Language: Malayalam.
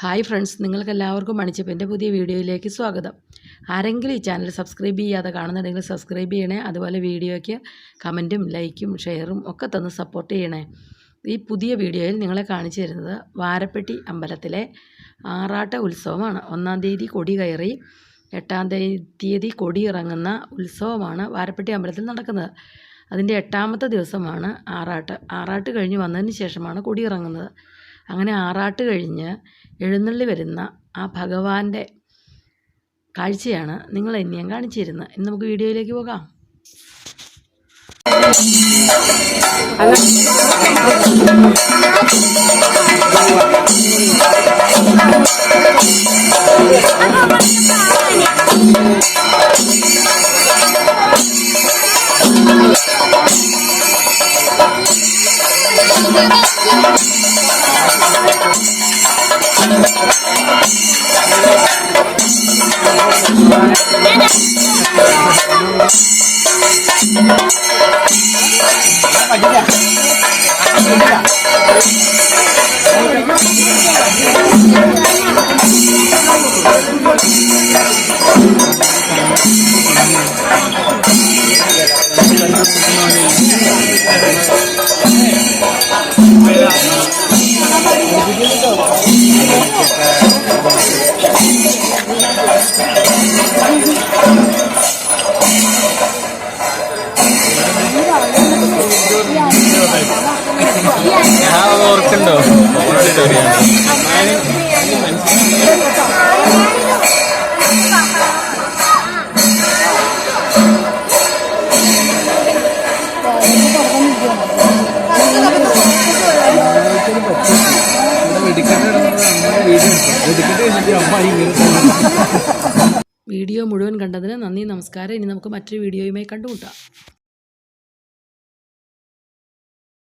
ഹായ് ഫ്രണ്ട്സ് നിങ്ങൾക്ക് എല്ലാവർക്കും മണിച്ചപ്പിന്റെ പുതിയ വീഡിയോയിലേക്ക് സ്വാഗതം. ആരെങ്കിലും ഈ ചാനൽ സബ്സ്ക്രൈബ് ചെയ്യാതെ കാണുന്നുണ്ടെങ്കിൽ സബ്സ്ക്രൈബ് ചെയ്യണേ അതുപോലെ വീഡിയോയ്ക്ക് കമന്റും ലൈക്കും ഷെയറും ഒക്കെ തന്ന് സപ്പോർട്ട് ചെയ്യണേ. ഈ പുതിയ വീഡിയോയിൽ നിങ്ങളെ കാണിച്ചു തരുന്നത് വാരപ്പെട്ടി അമ്പലത്തിലെ ആറാട്ട ഉത്സവമാണ്. ഒന്നാം തീയതി കൊടി കയറി എട്ടാം തീയതി കൊടി ഇറങ്ങുന്ന ഉത്സവമാണ് വാരപ്പെട്ടി അമ്പലത്തിൽ നടക്കുന്നത്. അതിന്റെ എട്ടാമത്തെ ദിവസമാണ് ആറാട്ട്. ആറാട്ട് കഴിഞ്ഞ് വന്നതിന് ശേഷമാണ് കൊടി ഇറങ്ങുന്നത്. അങ്ങനെ ആറാട്ട് കഴിഞ്ഞ് എഴുന്നള്ളി വരുന്ന ആ ഭഗവാന്റെ കാഴ്ചയാണ് നിങ്ങൾ എന്നെ ഞാൻ കാണിച്ചു തരുന്നത് ഇന്ന് നമുക്ക് വീഡിയോയിലേക്ക് പോകാം. ഞാൻ ഓർക്കുണ്ടോ വീഡിയോ മുഴുവൻ കണ്ടതിന് നന്ദി നമസ്കാരം. ഇനി നമുക്ക് മറ്റൊരു വീഡിയോയുമായി കണ്ടുമുട്ടാം.